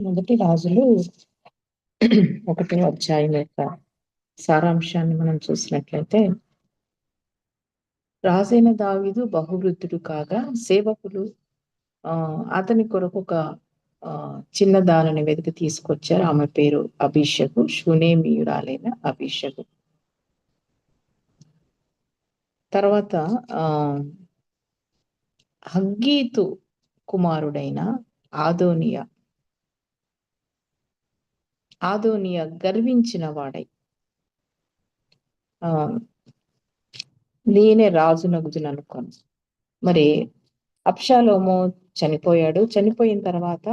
మొదటి రాజులు ఒకటో అధ్యాయం యొక్క సారాంశాన్ని మనం చూసినట్లయితే రాజైన దావీదు బహువృద్ధుడు కాగా సేవకులు ఆ అతని కొరకు ఒక చిన్న దానిని వెతికి తీసుకొచ్చారు. ఆమె పేరు అభిషకు షునేమియురాలైన అభిషకు. తర్వాత ఆ హగ్గీతు కుమారుడైన ఆదోనియా ఆదోనియ గర్వించిన వాడై. ఆ నేనే రాజునగుజును అనుకోను మరి అప్షాలోము చనిపోయాడు. చనిపోయిన తర్వాత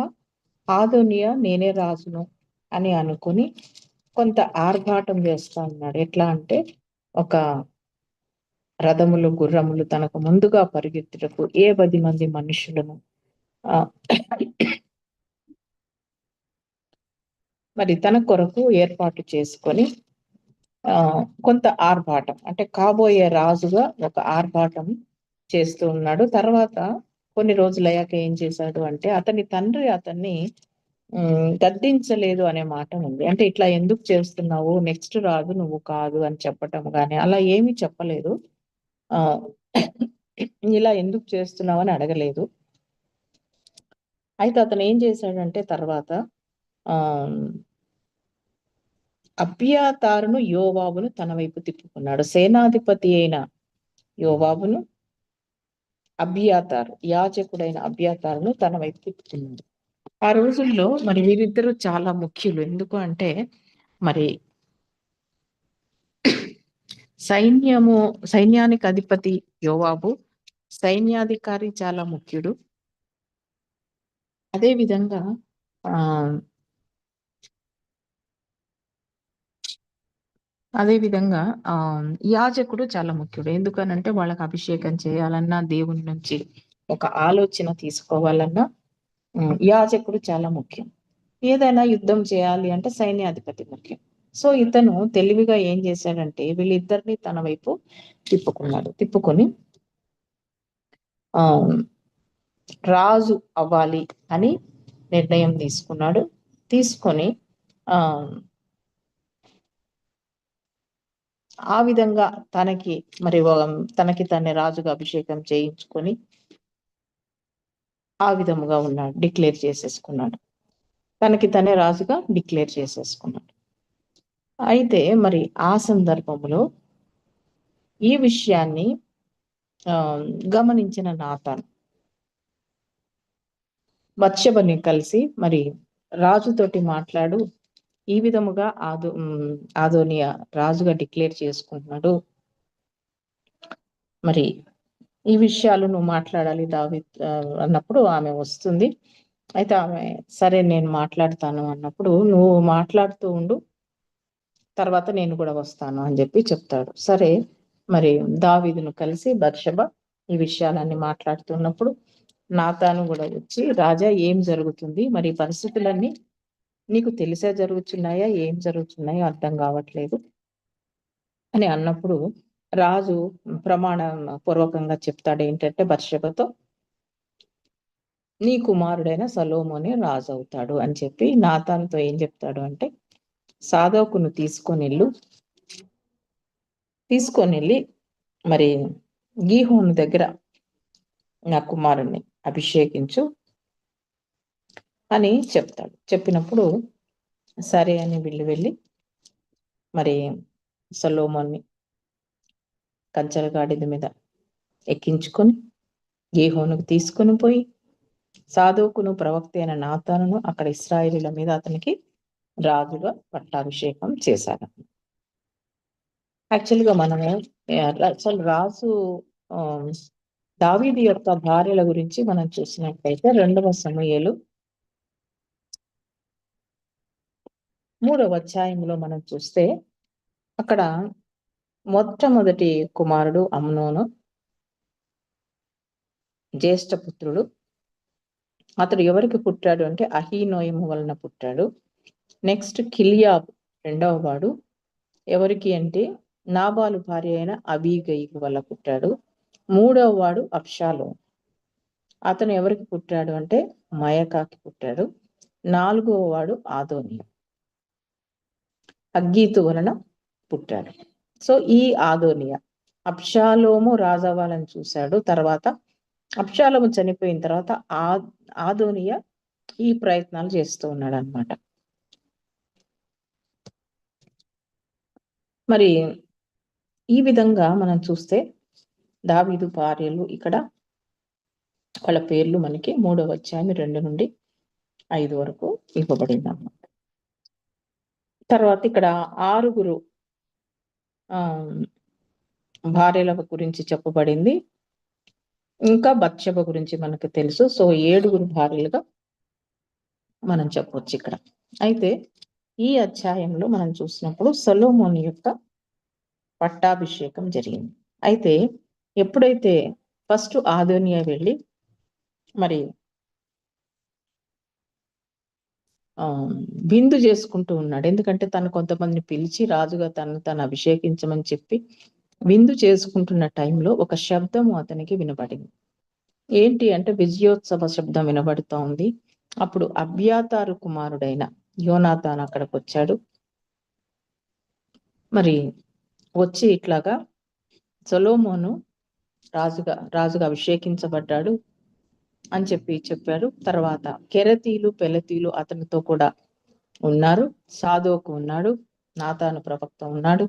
ఆదోనియ నేనే రాజును అని అనుకుని కొంత ఆర్భాటం చేస్తా ఉన్నాడు ఎట్లా అంటే ఒక రథములు గుర్రములు తనకు ముందుగా పరిగెత్తుటకు ఏ పది మంది మనుషులను ఆ మరి తన కొరకు ఏర్పాటు చేసుకొని ఆ కొంత ఆర్భాటం అంటే కాబోయే రాజుగా ఒక ఆర్భాటం చేస్తూ ఉన్నాడు. తర్వాత కొన్ని రోజులు అయ్యాక ఏం చేశాడు అంటే అతని తండ్రి అతన్ని గద్దించలేదు అనే మాట ఉంది. అంటే ఇట్లా ఎందుకు చేస్తున్నావు? నెక్స్ట్ రాజు నువ్వు కాదు అని చెప్పటం కానీ అలా ఏమీ చెప్పలేదు. ఆ ఇలా ఎందుకు చేస్తున్నావు అని అడగలేదు. అయితే అతను ఏం చేశాడంటే తర్వాత ఆ అభ్యాతారును యోవాబును తన వైపు తిప్పుకున్నాడు. సేనాధిపతి అయిన యోవాబును అభ్యాతారు యాచకుడైన అభ్యాతారును తన వైపు తిప్పుకున్నాడు. ఆ రోజుల్లో మరి వీరిద్దరూ చాలా ముఖ్యులు. ఎందుకు అంటే మరి సైన్యము సైన్యానికి అధిపతి యోవాబు సైన్యాధికారి చాలా ముఖ్యుడు. అదే విధంగా ఆ అదే విధంగా ఆ యాజకుడు చాలా ముఖ్యుడు. ఎందుకనంటే వాళ్ళకి అభిషేకం చేయాలన్నా దేవుని నుంచి ఒక ఆలోచన తీసుకోవాలన్నా యాజకుడు చాలా ముఖ్యం. ఏదైనా యుద్ధం చేయాలి అంటే సైన్యాధిపతి ముఖ్యం. సో ఇతను తెలివిగా ఏం చేశాడంటే వీళ్ళిద్దరిని తన వైపు తిప్పుకున్నాడు. తిప్పుకొని ఆ రాజు అవ్వాలి అని నిర్ణయం తీసుకున్నాడు. తీసుకొని ఆ ఆ విధంగా తనకి మరి తనకి తన్ని రాజుగా అభిషేకం చేయించుకొని ఆ విధముగా ఉన్నాడు డిక్లేర్ చేసేసుకున్నాడు. తనకి తనే రాజుగా డిక్లేర్ చేసేసుకున్నాడు. అయితే మరి ఆ సందర్భంలో ఈ విషయాన్ని గమనించిన నాతాను బత్షబని కలిసి మరి రాజుతోటి మాట్లాడు ఈ విధముగా ఆదో ఆదోనియా రాజుగా డిక్లేర్ చేసుకుంటున్నాడు. మరి ఈ విషయాలు నువ్వు మాట్లాడాలి దావి అన్నప్పుడు ఆమె వస్తుంది. అయితే ఆమె సరే నేను మాట్లాడతాను అన్నప్పుడు నువ్వు మాట్లాడుతూ ఉండు తర్వాత నేను కూడా వస్తాను అని చెప్పి చెప్తాడు. సరే మరి దావీదును కలిసి బర్షబ ఈ విషయాలన్నీ మాట్లాడుతున్నప్పుడు నాతాను కూడా వచ్చి రాజా ఏం జరుగుతుంది? మరి పరిస్థితులన్నీ నీకు తెలిసే జరుగుతున్నాయా ఏం జరుగుతున్నాయో అర్థం కావట్లేదు. అని అన్నప్పుడు రాజు ప్రమాణ పూర్వకంగా చెప్తాడు ఏంటంటే బర్షబతో నీ కుమారుడైన సలోమోనే రాజు అవుతాడు అని చెప్పి నాతాన్తో ఏం చెప్తాడు అంటే సాధోకును తీసుకొని వెళ్ళు తీసుకొని వెళ్ళి మరి గీహోను దగ్గర నా కుమారుణ్ణి అభిషేకించు. అని చెప్తాడు. చెప్పినప్పుడు సరే అని వీళ్ళు వెళ్ళి మరి సలోమోన్ని కంచరగాడిద మీద ఎక్కించుకొని ఏహోనుకు తీసుకొని పోయి సాధువుకును ప్రవక్త అయిన నాతాను అక్కడ ఇస్రాయిలీల మీద అతనికి రాజుగా పట్టాభిషేకం చేశారు. యాక్చువల్గా మనము అసలు రాజు దావీది యొక్క భార్యల గురించి మనం చూసినట్లయితే రెండవ సమయాలు మూడవ అధ్యాయంలో మనం చూస్తే అక్కడ మొట్టమొదటి కుమారుడు అమ్నోను జ్యేష్ఠ పుత్రుడు. అతడు ఎవరికి పుట్టాడు అంటే అహీనోయము వలన పుట్టాడు. నెక్స్ట్ కిలియాబ్ రెండవ వాడు. ఎవరికి అంటే నాబాలు భార్య అయిన అబీగయి వల్ల పుట్టాడు. మూడవ వాడు అప్షాలో అతను ఎవరికి పుట్టాడు అంటే మయకాకి పుట్టాడు. నాలుగవ వాడు ఆదోని అగ్గీతు వలన పుట్టాడు. సో ఈ ఆదోనియా అప్షాలోము రాజవ్వాలని చూశాడు. తర్వాత అప్షాలోము చనిపోయిన తర్వాత ఆ ఆదోనియా ఈ ప్రయత్నాలు చేస్తూ ఉన్నాడు అనమాట మరి ఈ విధంగా మనం చూస్తే దావీదు భార్యలు ఇక్కడ వాళ్ళ పేర్లు మనకి మూడవ అధ్యాయం రెండు నుండి ఐదు వరకు ఇవ్వబడింది అన్నమాట తర్వాత ఇక్కడ ఆరుగురు భార్యల గురించి చెప్పబడింది. ఇంకా బత్సభ గురించి మనకు తెలుసు. సో ఏడుగురు భార్యలుగా మనం చెప్పవచ్చు ఇక్కడ. అయితే ఈ అధ్యాయంలో మనం చూసినప్పుడు సొలోమోని యొక్క పట్టాభిషేకం జరిగింది. అయితే ఎప్పుడైతే ఫస్ట్ ఆదోనియా వెళ్ళి మరి విందు చేసుకుంటూ ఉన్నాడు. ఎందుకంటే తను కొంతమందిని పిలిచి రాజుగా తను తను అభిషేకించమని చెప్పి విందు చేసుకుంటున్న టైంలో ఒక శబ్దము అతనికి వినబడింది. ఏంటి అంటే విజయోత్సవ శబ్దం వినబడుతూ ఉంది. అప్పుడు అభ్యాతారు కుమారుడైన యోనాథాన్ అక్కడికి వచ్చాడు. మరి వచ్చి ఇట్లాగా సొలోమోను రాజుగా రాజుగా అభిషేకించబడ్డాడు. అని చెప్పి చెప్పారు. తర్వాత కెరతీలు పెలతీలు అతనితో కూడా ఉన్నారు. సాధోకు ఉన్నాడు. నాతాను ప్రవక్త ఉన్నాడు.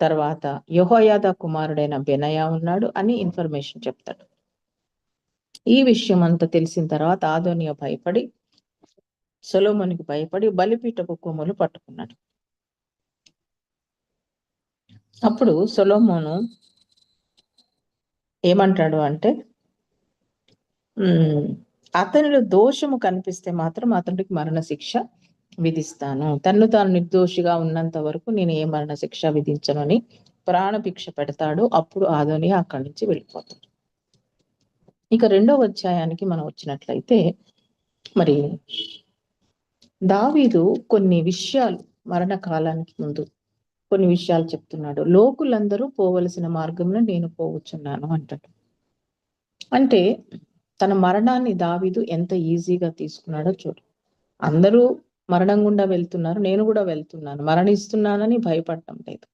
తర్వాత యహోయాద కుమారుడైన బెనయ ఉన్నాడు అని ఇన్ఫర్మేషన్ చెప్తాడు. ఈ విషయం అంతా తెలిసిన తర్వాత ఆదోనియ భయపడి సొలోమోనికి భయపడి బలిపీఠపు కొమ్ములు పట్టుకున్నాడు. అప్పుడు సొలోమోను ఏమంటాడు అంటే అతనిలో దోషము కనిపిస్తే మాత్రం అతనికి మరణశిక్ష విధిస్తాను. తన్ను తాను నిర్దోషిగా ఉన్నంత వరకు నేను ఏ మరణ శిక్ష విధించను అని ప్రాణభిక్ష పెడతాడు. అప్పుడు ఆదోని అక్కడి నుంచి వెళ్ళిపోతాడు. ఇక రెండవ అధ్యాయానికి మనం వచ్చినట్లయితే మరి దావీదు కొన్ని విషయాలు మరణ కాలానికి ముందు కొన్ని విషయాలు చెప్తున్నాడు. లోకులందరూ పోవలసిన మార్గంలో నేను పోవచ్చున్నాను అంటాడు. అంటే తన మరణాన్ని దావీదు ఎంత ఈజీగా తీసుకున్నాడో చూడు. అందరూ మరణం గుండా వెళ్తున్నారు నేను కూడా వెళ్తున్నాను మరణిస్తున్నానని భయపడటం లేదు.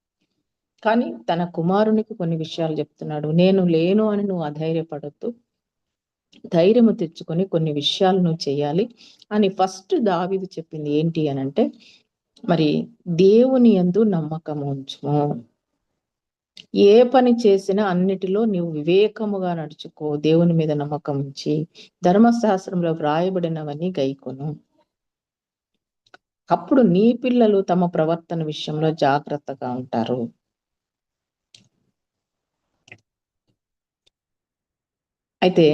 కానీ తన కుమారునికి కొన్ని విషయాలు చెప్తున్నాడు. నేను లేను అని నువ్వు అధైర్యపడొద్దు. ధైర్యము తెచ్చుకొని కొన్ని విషయాలు నువ్వు చేయాలి అని ఫస్ట్ దావిదు చెప్పింది ఏంటి అని అంటే మరి దేవుని ఎందు నమ్మకం ఉంచుము. ఏ పని చేసినా అన్నిటిలో నువ్వు వివేకముగా నడుచుకో దేవుని మీద నమ్మకం ఉంచి ధర్మశాస్త్రంలో వ్రాయబడినవన్నీ గైకొను. అప్పుడు నీ పిల్లలు తమ ప్రవర్తన విషయంలో జాగ్రత్తగా ఉంటారు. అయితే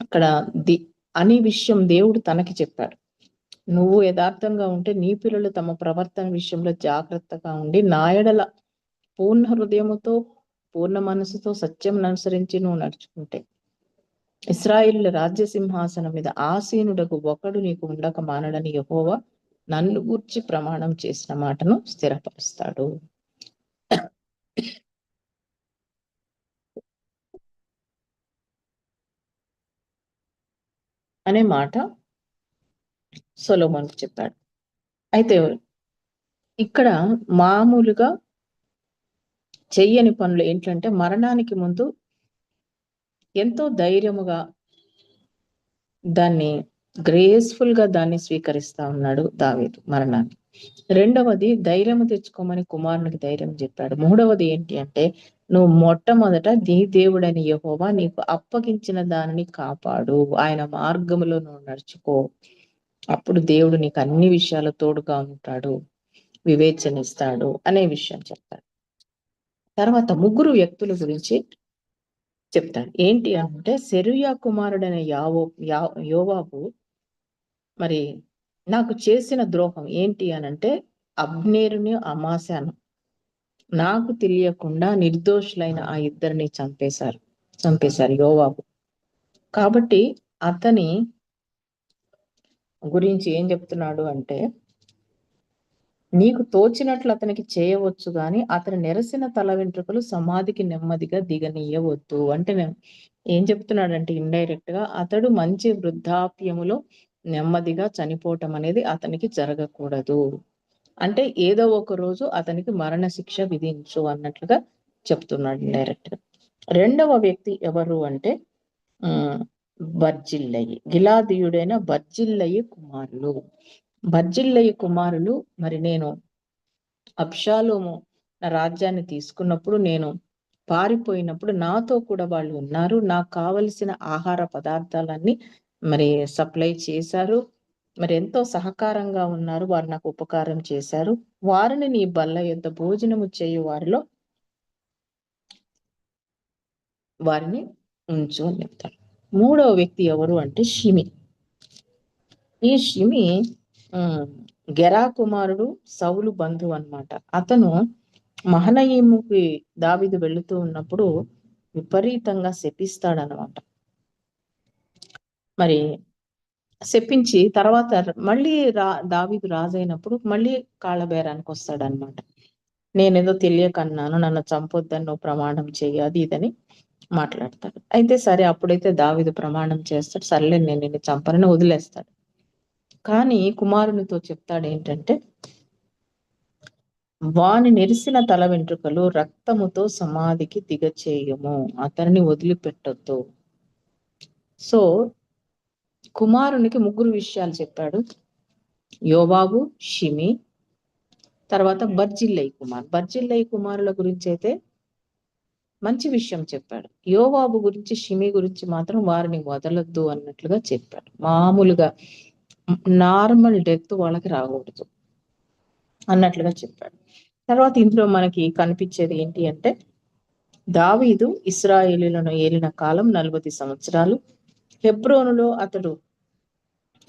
అక్కడ ది అని విషయం దేవుడు తనకి చెప్పాడు. నువ్వు యథార్థంగా ఉంటే నీ పిల్లలు తమ ప్రవర్తన విషయంలో జాగ్రత్తగా ఉండి నాయడల పూర్ణ హృదయముతో పూర్ణ మనసుతో సత్యం అనుసరించి నువ్వు నడుచుకుంటే. ఇస్రాయిల్ రాజ్య సింహాసనం మీద ఆసీనుడకు ఒకడు నీకు ఉండక మానడని యహోవా నన్ను గూర్చి ప్రమాణం చేసిన మాటను స్థిరపరుస్తాడు. అనే మాట సొలోమన్ చెప్పాడు. అయితే ఇక్కడ మామూలుగా చెయ్యని పనులు ఏంటంటే మరణానికి ముందు ఎంతో ధైర్యముగా దాన్ని గ్రేస్ఫుల్గా దాన్ని స్వీకరిస్తా ఉన్నాడు దావేదు మరణాన్ని. రెండవది ధైర్యం తెచ్చుకోమని కుమారునికి ధైర్యం చెప్పాడు. మూడవది ఏంటి అంటే నువ్వు మొట్టమొదట నీ దేవుడని యహోవా నీకు అప్పగించిన దానిని కాపాడు. ఆయన మార్గములో నువ్వు నడుచుకో. అప్పుడు దేవుడు నీకు అన్ని విషయాలు తోడుగా ఉంటాడు. వివేచనిస్తాడు అనే విషయం చెప్తాడు తర్వాత ముగ్గురు వ్యక్తుల గురించి చెప్తాడు ఏంటి అంటే సెరుయా కుమారుడైన యావో యా యోవాబు మరి నాకు చేసిన ద్రోహం ఏంటి అనంటే అబ్నేరుని అమాశాను. నాకు తెలియకుండా నిర్దోషులైన ఆ ఇద్దరిని చంపేశారు చంపేశారు యోవాబు. కాబట్టి అతని గురించి ఏం చెప్తున్నాడు అంటే నీకు తోచినట్లు అతనికి చేయవచ్చు గాని అతని నెరసిన తల వెంట్రుకలు సమాధికి నెమ్మదిగా దిగనీయవద్దు. అంటే ఏం చెప్తున్నాడంటే ఇండైరెక్ట్గా అతడు మంచి వృద్ధాప్యములో నెమ్మదిగా చనిపోవటం అనేది అతనికి జరగకూడదు. అంటే ఏదో ఒక రోజు అతనికి మరణ శిక్ష విధించు అన్నట్లుగా చెప్తున్నాడు డైరెక్ట్గా. రెండవ వ్యక్తి ఎవరు అంటే బర్జిల్లయి గిలాదీయుడైన బర్జిల్లయి కుమారులు బర్జిల్లయి కుమారులు మరి నేను అప్షాలోము నా రాజ్యాన్ని తీసుకున్నప్పుడు నేను పారిపోయినప్పుడు నాతో కూడా వాళ్ళు ఉన్నారు. నాకు కావలసిన ఆహార పదార్థాలన్నీ మరి సప్లై చేశారు. మరి ఎంతో సహకారంగా ఉన్నారు. వారు నాకు ఉపకారం చేశారు. వారిని నీ బల్ల యొద్ద భోజనము చేయు వారిలో వారిని ఉంచు అని చెప్తాడు. మూడవ వ్యక్తి ఎవరు అంటే షిమి. ఈ షిమి గెరా కుమారుడు సౌలు బంధువు అనమాట అతను మహనయీముకి దావిదు వెళుతూ ఉన్నప్పుడు విపరీతంగా శపిస్తాడనమాట మరి శపించి తర్వాత మళ్ళీ రా దావిదు రాజైనప్పుడు మళ్ళీ కాళ్ళబేరానికి వస్తాడనమాట నేనేదో తెలియకన్నాను నన్ను చంపొద్దని నువ్వు ప్రమాణం చెయ్యాలి ఇదని మాట్లాడతాడు. అయితే సరే అప్పుడైతే దావిదు ప్రమాణం చేస్తాడు. సర్లే నేను నిన్ను చంపనని వదిలేస్తాడు. కానీ కుమారునితో చెప్తాడు ఏంటంటే వాని నెరిసిన తల వెంట్రుకలు రక్తముతో సమాధికి దిగచేయము. అతనిని వదిలిపెట్టొద్దు. సో కుమారునికి ముగ్గురు విషయాలు చెప్పాడు. యోబాబు షిమి తర్వాత బర్జిల్లయ్య కుమార్. బర్జిల్లయ్య కుమారుల గురించి అయితే మంచి విషయం చెప్పాడు. యోవాబు గురించి షిమి గురించి మాత్రం వారిని వదలొద్దు అన్నట్లుగా చెప్పాడు. మామూలుగా నార్మల్ డెత్ వాళ్ళకి రాకూడదు. అన్నట్లుగా చెప్పాడు. తర్వాత ఇందులో మనకి కనిపించేది ఏంటి అంటే దావీదు ఇస్రాయేలీలను ఏలిన కాలం నలభై సంవత్సరాలు హెబ్రోనులో అతడు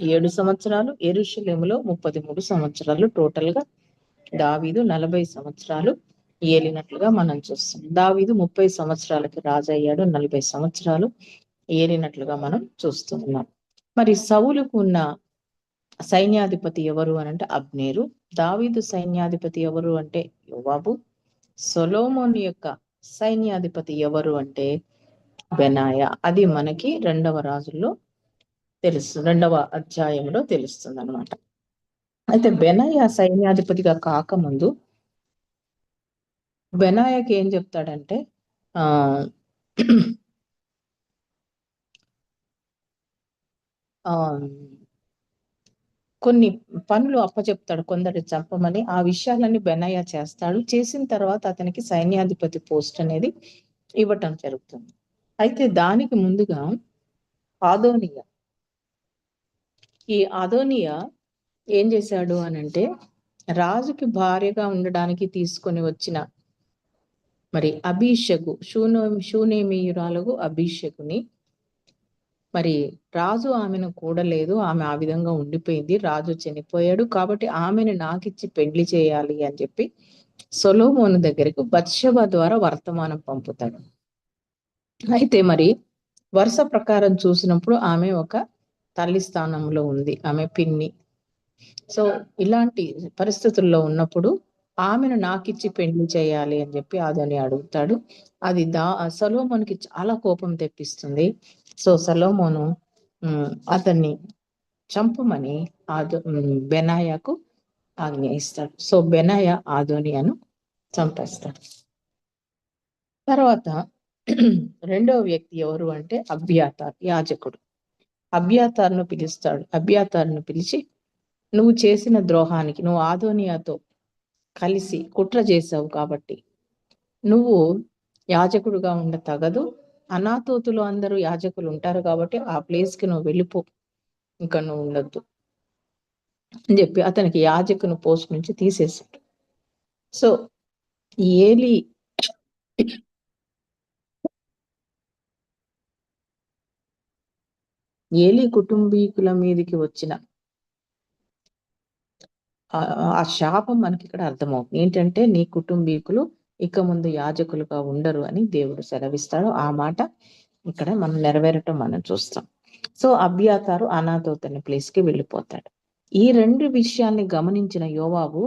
ఏడు సంవత్సరాలు ఎరుషలేములో ముప్పది మూడు సంవత్సరాలు టోటల్గా దావీదు నలభై సంవత్సరాలు ఏలినట్లుగా మనం చూస్తాం. దావీదు ముప్పై సంవత్సరాలకి రాజయ్యాడు నలభై సంవత్సరాలు ఏలినట్లుగా మనం చూస్తున్నాం. మరి సవులకు ఉన్న సైన్యాధిపతి ఎవరు అని అంటే అబ్నేరు. దావీదు సైన్యాధిపతి ఎవరు అంటే యువాబు. సొలోమోన్ యొక్క సైన్యాధిపతి ఎవరు అంటే బెనాయ. అది మనకి రెండవ రాజుల్లో తెలుసు రెండవ అధ్యాయంలో తెలుస్తుంది అనమాట అయితే బెనాయ సైన్యాధిపతిగా కాకముందు బెనాయకి ఏం చెప్తాడంటే ఆ కొన్ని పనులు అప్పచెప్తాడు కొందరు చంపమని ఆ విషయాలన్నీ బెనయ్య చేస్తాడు. చేసిన తర్వాత అతనికి సైన్యాధిపతి పోస్ట్ అనేది ఇవ్వటం జరుగుతుంది. అయితే దానికి ముందుగా ఆదోనియా. ఈ ఆదోనియా ఏం చేశాడు అని అంటే రాజుకి భార్యగా ఉండడానికి తీసుకొని వచ్చిన మరి అభిషకు షూనో షూనేమియురాలకు అభిషకుని మరి రాజు ఆమెను కూడలేదు. ఆమె ఆ విధంగా ఉండిపోయింది. రాజు చనిపోయాడు. కాబట్టి ఆమెను నాకిచ్చి పెళ్ళి చేయాలి అని చెప్పి సొలోమోను దగ్గరకు బత్షబ ద్వారా వర్తమానం పంపుతాడు. అయితే మరి వరుస ప్రకారం చూసినప్పుడు ఆమె ఒక తల్లి స్థానంలో ఉంది. ఆమె పిన్ని. సో ఇలాంటి పరిస్థితుల్లో ఉన్నప్పుడు ఆమెను నాకిచ్చి పెళ్ళి చేయాలి అని చెప్పి అదని అడుగుతాడు. అది దా సలోమోనికి చాలా కోపం తెప్పిస్తుంది. సో సలోమోను అతన్ని చంపమని ఆదో బెనాయాకు ఆజ్ఞ ఇస్తాడు. సో బెనాయ ఆదోనియాను చంపేస్తాడు. తర్వాత రెండవ వ్యక్తి ఎవరు అంటే అభ్యాతార్ యాజకుడు. అభ్యాతార్ను పిలుస్తాడు. అభ్యాతార్ను పిలిచి నువ్వు చేసిన ద్రోహానికి నువ్వు ఆదోనియాతో కలిసి కుట్ర చేసావు కాబట్టి నువ్వు యాజకుడుగా ఉండ తగదు అనాథోతులు అందరూ యాజకులు ఉంటారు కాబట్టి ఆ ప్లేస్కి నువ్వు వెళ్ళిపో. ఇంకా నువ్వు ఉండొద్దు అని చెప్పి అతనికి యాజకుని పోస్ట్ నుంచి తీసేశాడు. సో ఏలి ఏలి కుటుంబీకుల మీదకి వచ్చిన ఆ శాపం మనకి ఇక్కడ అర్థమవుతుంది. ఏంటంటే నీ కుటుంబీకులు ఇక ముందు యాజకులుగా ఉండరు అని దేవుడు సెలవిస్తాడు. ఆ మాట ఇక్కడ మనం నెరవేరటం మనం చూస్తాం. సో అభ్యాతారు అనాథోత్ అనే ప్లేస్కి వెళ్ళిపోతాడు. ఈ రెండు విషయాన్ని గమనించిన యోవాబు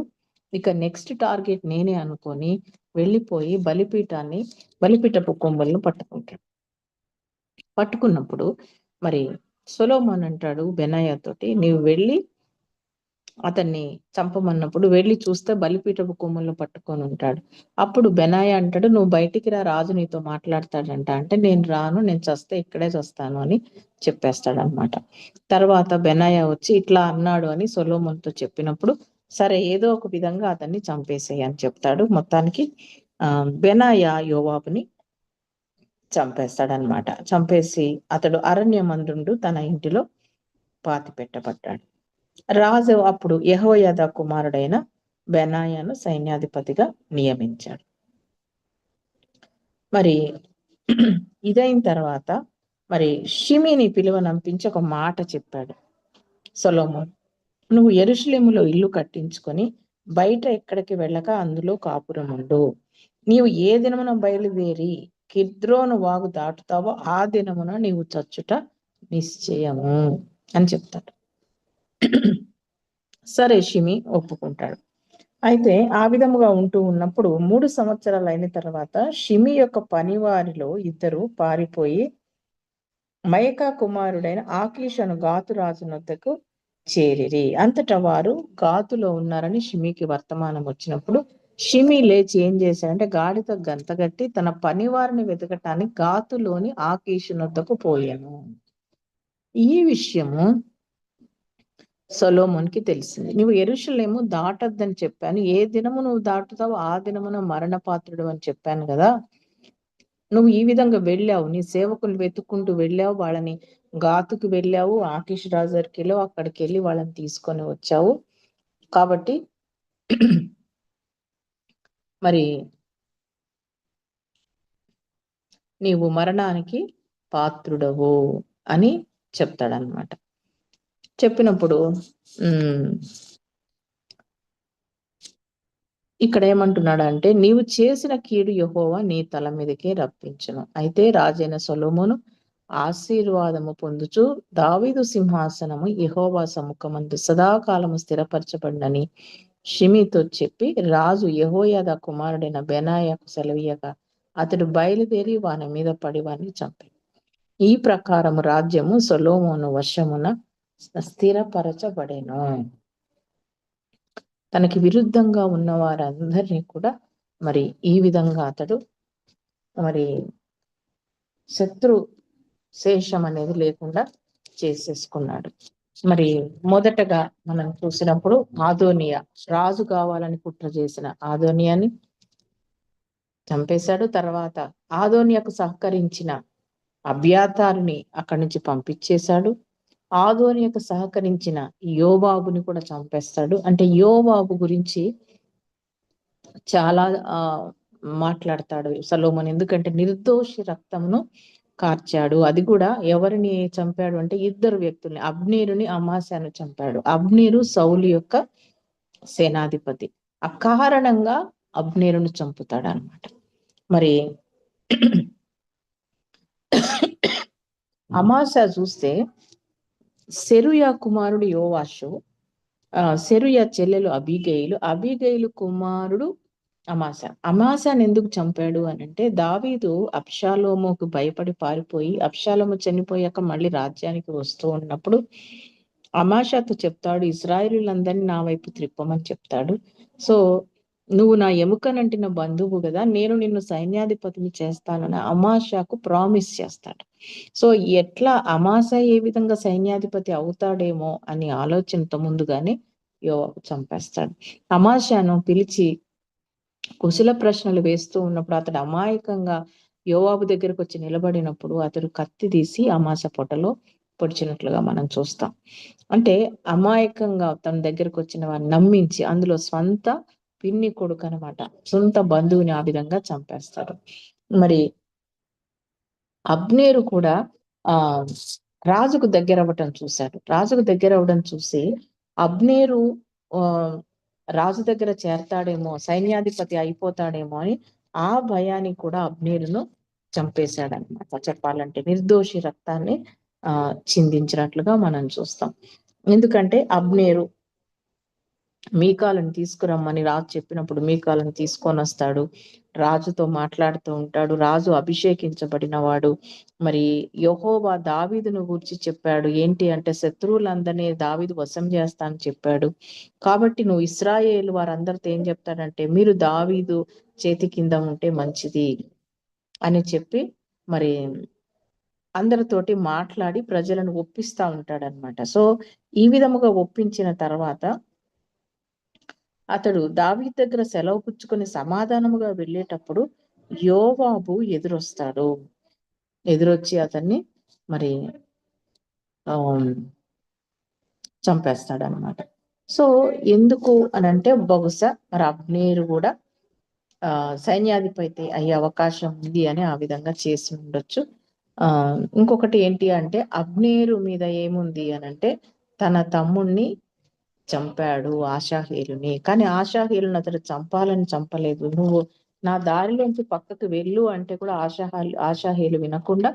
ఇక నెక్స్ట్ టార్గెట్ నేనే అనుకొని వెళ్ళిపోయి బలిపీఠాన్ని బలిపీఠపు కొమ్మలను పట్టుకుంటాడు. పట్టుకున్నప్పుడు మరి సొలోమన్ అంటాడు బెనాయా తోటి నీవు వెళ్ళి అతన్ని చంపమన్నప్పుడు వెళ్ళి చూస్తే బలిపీఠపు కొమ్ముల్లో పట్టుకొని ఉంటాడు. అప్పుడు బెనాయ అంటాడు నువ్వు బయటికి రా రాజు నీతో మాట్లాడతాడంట. అంటే నేను రాను నేను చస్తే ఇక్కడే చస్తాను అని చెప్పేస్తాడు అనమాట తర్వాత బెనాయ వచ్చి ఇట్లా అన్నాడు అని సొలోమన్తో చెప్పినప్పుడు సరే ఏదో ఒక విధంగా అతన్ని చంపేసేయి అని చెప్తాడు. మొత్తానికి ఆ బెనాయ యోవాబుని చంపేస్తాడనమాట చంపేసి అతడు అరణ్య మందుండు తన ఇంటిలో పాతి పెట్టబడ్డాడు రాజు అప్పుడు యహోయాద కుమారుడైన బెనాయాను సైన్యాధిపతిగా నియమించాడు. మరి ఇదైన తర్వాత మరి షిమిని పిలువనంపించి ఒక మాట చెప్పాడు. సొలోమోన్ నువ్వు ఎరుషులేములో ఇల్లు కట్టించుకొని బయట ఎక్కడికి వెళ్ళక అందులో కాపురం ఉండు. నీవు ఏ దినమున బయలుదేరి కిద్రోను వాగు దాటుతావో ఆ దినమున నీవు చచ్చుట నిశ్చయము అని చెప్తాడు. సరే షిమి ఒప్పుకుంటాడు. అయితే ఆ విధముగా ఉంటూ ఉన్నప్పుడు మూడు సంవత్సరాలు అయిన తర్వాత షిమి యొక్క పనివారిలో ఇద్దరు పారిపోయి మయకా కుమారుడైన ఆకీషను గాతు రాజునొద్దకు చేరిరి. అంతటా వారు గాతులో ఉన్నారని షిమికి వర్తమానం వచ్చినప్పుడు షిమి లేచి ఏం చేశాడంటే గాడితో గంతగట్టి తన పనివారిని వెతకటానికి గాతులోని ఆకీషునొద్దకు పోయాను. ఈ విషయము సొలోమోన్కి తెలిసింది. నువ్వు ఎరుషులేము దాటద్దని చెప్పాను. ఏ దినము నువ్వు దాటుతావో ఆ దినమున మరణపాత్రుడు అని చెప్పాను కదా. నువ్వు ఈ విధంగా వెళ్ళావు. నీ సేవకులు వెతుక్కుంటూ వెళ్ళావు. వాళ్ళని గాతుకు వెళ్ళావు. ఆకిష్ రాజర్కి వెళ్ళావు. అక్కడికి వెళ్ళి వాళ్ళని తీసుకొని వచ్చావు. కాబట్టి మరి నీవు మరణానికి పాత్రుడవు అని చెప్తాడనమాట చెప్పినప్పుడు ఇక్కడ ఏమంటున్నాడు అంటే నీవు చేసిన కీడు యహోవా నీ తల మీదకే రప్పించును. అయితే రాజైన సొలోమును ఆశీర్వాదము పొందుచు దావీదు సింహాసనము యహోవా సముఖమందు సదాకాలము స్థిరపరచబడినని షిమితో చెప్పి రాజు యహోయాద కుమారుడైన బెనాయకు సెలవీయగా అతడు బయలుదేరి వాని మీద పడి వారిని చంపి ఈ ప్రకారము రాజ్యము సొలోమోను వర్షమున స్థిరపరచబడేను. తనకి విరుద్ధంగా ఉన్న వారందరినీ కూడా మరి ఈ విధంగా అతడు మరి శత్రు శేషం అనేది లేకుండా చేసేసుకున్నాడు. మరి మొదటగా మనం చూసినప్పుడు ఆదోనియా రాజు కావాలని కుట్ర చేసిన ఆదోనియాని చంపేశాడు. తర్వాత ఆదోనియాకు సహకరించిన అభ్యాతారుని అక్కడి నుంచి పంపించేశాడు. ఆదోనియకు సహకరించిన యోబాబుని కూడా చంపేస్తాడు. అంటే యోబాబు గురించి చాలా ఆ మాట్లాడతాడు సలోమన్. ఎందుకంటే నిర్దోషి రక్తమును కార్చాడు. అది కూడా ఎవరిని చంపాడు అంటే ఇద్దరు వ్యక్తుల్ని అబ్నీరుని అమాశాను చంపాడు. అబ్నీరు సౌలు యొక్క సేనాధిపతి. అకారణంగా అబ్నీరును చంపుతాడు అనమాట మరి అమాశ చూస్తే సెరుయా కుమారుడు యోవాషు సెరుయ చెల్లెలు అబిగైలు అబిగైలు కుమారుడు అమాస. అమాసాన్ని ఎందుకు చంపాడు అని అంటే దావీదు అప్షాలోముకు భయపడి పారిపోయి అప్షాలోము చనిపోయాక మళ్ళీ రాజ్యానికి వస్తూ ఉన్నప్పుడు అమాషాతో చెప్తాడు ఇజ్రాయిలీలందరినీ నా వైపు త్రిప్పమని చెప్తాడు. సో నువ్వు నా ఎముకనంటిన బంధువు కదా నేను నిన్ను సైన్యాధిపతిని చేస్తానని అమాషాకు ప్రామిస్ చేస్తాడు. సో ఎట్లా అమాస ఏ విధంగా సైన్యాధిపతి అవుతాడేమో అని ఆలోచనతో ముందుగానే యో చంపేస్తాడు. అమాషాను పిలిచి కుశల ప్రశ్నలు వేస్తూ ఉన్నప్పుడు అతడు అమాయకంగా యోవాబు దగ్గరకు వచ్చి నిలబడినప్పుడు అతడు కత్తి తీసి అమాస పొట్టలో పొడిచినట్లుగా మనం చూస్తాం. అంటే అమాయకంగా తన దగ్గరకు వచ్చిన వారిని నమ్మించి అందులో స్వంత పిన్ని కొడుకు అనమాట సొంత బంధువుని ఆ విధంగా చంపేస్తారు. మరి అబ్నేరు కూడా ఆ రాజుకు దగ్గర అవ్వటం చూశాడు రాజుకు దగ్గర అవ్వడం చూసి అబ్నేరు ఆ రాజు దగ్గర చేరతాడేమో సైన్యాధిపతి అయిపోతాడేమో అని ఆ భయాన్ని కూడా అబ్నేరును చంపేశాడనమాట. చెప్పాలంటే నిర్దోషి రక్తాన్ని ఆ చిందించినట్లుగా మనం చూస్తాం. ఎందుకంటే అబ్నేరు మీకాలను తీసుకురమ్మని రాజు చెప్పినప్పుడు మీకాలను తీసుకొని వస్తాడు. రాజుతో మాట్లాడుతూ ఉంటాడు. రాజు అభిషేకించబడిన వాడు మరి యహోవా దావీదును గురించి చెప్పాడు. ఏంటి అంటే శత్రువులందరినీ దావీదు వశం చేస్తానని చెప్పాడు. కాబట్టి నువ్వు ఇస్రాయేల్ వారందరితో ఏం చెప్తాడంటే మీరు దావీదు చేతి కింద ఉంటే మంచిది అని చెప్పి మరి అందరితోటి మాట్లాడి ప్రజలను ఒప్పిస్తా ఉంటాడనమాట సో ఈ విధముగా ఒప్పించిన తర్వాత అతడు దావీ దగ్గర సెలవు పుచ్చుకొని సమాధానముగా వెళ్ళేటప్పుడు యోవాబు ఎదురొస్తాడు. ఎదురొచ్చి అతన్ని మరి చంపేస్తాడు అనమాట సో ఎందుకు అని అంటే బహుశా మరి అబ్నేరు కూడా ఆ సైన్యాధిపతి అయ్యే అవకాశం ఉంది అని ఆ విధంగా చేసి ఉండొచ్చు. ఆ ఇంకొకటి ఏంటి అంటే అబ్నేరు మీద ఏముంది అని అంటే తన తమ్ముణ్ణి చంపాడు ఆశాహీరుని కానీ ఆశాహీరుని అతడు చంపాలని చంపలేదు. నువ్వు నా దారిలోంచి పక్కకు వెళ్ళు అంటే కూడా ఆశాహా ఆశాహీలు వినకుండా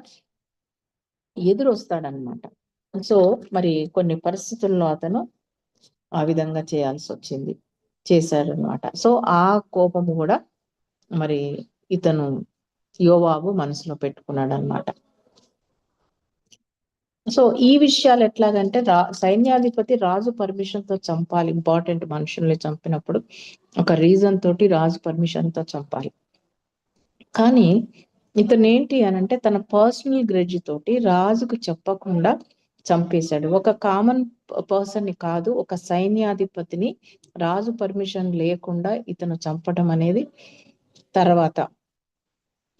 ఎదురొస్తాడనమాట సో మరి కొన్ని పరిస్థితుల్లో అతను ఆ విధంగా చేయాల్సి వచ్చింది చేశాడనమాట సో ఆ కోపము కూడా మరి ఇతను యోవాబు మనసులో పెట్టుకున్నాడు అనమాట సో ఈ విషయాలు ఎట్లాగంటే రా సైన్యాధిపతి రాజు పర్మిషన్తో చంపాలి. ఇంపార్టెంట్ మనుషుల్ని చంపినప్పుడు ఒక రీజన్ తోటి రాజు పర్మిషన్తో చంపాలి. కానీ ఇతను ఏంటి అని అంటే తన పర్సనల్ గ్రెడ్జ్ తోటి రాజుకు చెప్పకుండా చంపేశాడు. ఒక కామన్ పర్సన్ని కాదు ఒక సైన్యాధిపతిని రాజు పర్మిషన్ లేకుండా ఇతను చంపడం అనేది తర్వాత.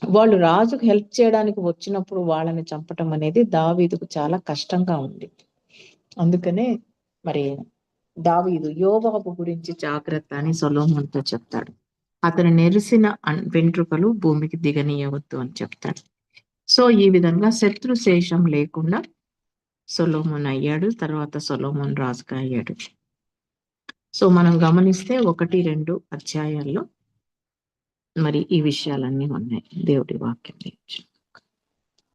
వాళ్ళు రాజుకు హెల్ప్ చేయడానికి వచ్చినప్పుడు వాళ్ళని చంపటం అనేది దావీదుకు చాలా కష్టంగా ఉంది. అందుకనే మరి దావీదు యోవాబు గురించి జాగ్రత్త అని సొలోమన్తో చెప్తాడు. అతను నెరిసిన వెంట్రుకలు భూమికి దిగనీయవద్దు అని చెప్తాడు. సో ఈ విధంగా శత్రు శేషం లేకుండా సొలోమన్ అయ్యాడు తర్వాత సొలోమన్ రాజుగా అయ్యాడు. సో మనం గమనిస్తే ఒకటి రెండు అధ్యాయాల్లో మరి ఈ విషయాలన్నీ ఉన్నాయి. దేవుడి వాక్యం నేర్చు